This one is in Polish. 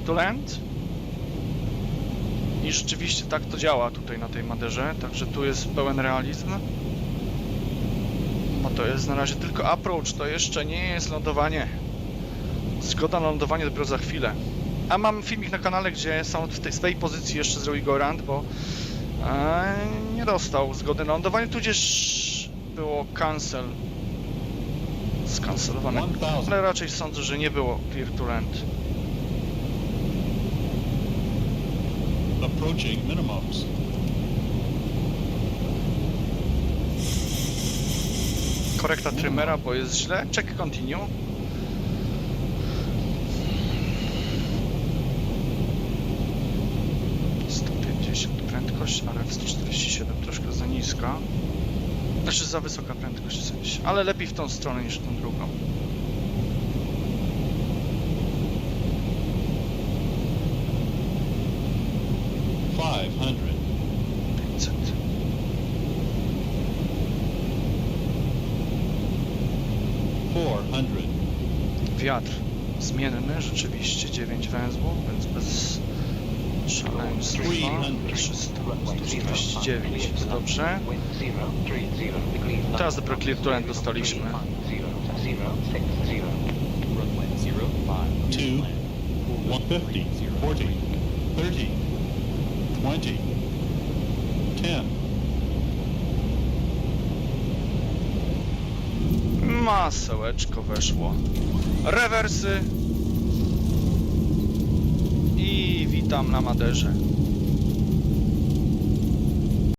to Land. I rzeczywiście tak to działa tutaj na tej Maderze, także tu jest pełen realizm. No to jest na razie tylko approach, to jeszcze nie jest lądowanie. Zgoda na lądowanie dopiero za chwilę. A mam filmik na kanale, gdzie są w tej, tej pozycji jeszcze zrobił go Rand, bo e, nie dostał zgody na lądowanie, tudzież było cancel. Skancelowane. 1000. Ale raczej sądzę, że nie było clear to land. Approaching minimums. Korekta trymera, bo jest źle. Check continue. Prędkość, ale w 147 troszkę za niska. Znaczy za wysoka prędkość. Ale lepiej w tą stronę niż w tą drugą. Five hundred. 500. Four hundred. Wiatr zmienny, rzeczywiście 9 węzłów, więc bez szaleństwa. 300, 149, to dobrze. Teraz dopiero clear dostaliśmy. Two. One fifty. Forty. Thirty. Twenty. Ten. Masełeczko weszło. Rewersy. I witam na Maderze.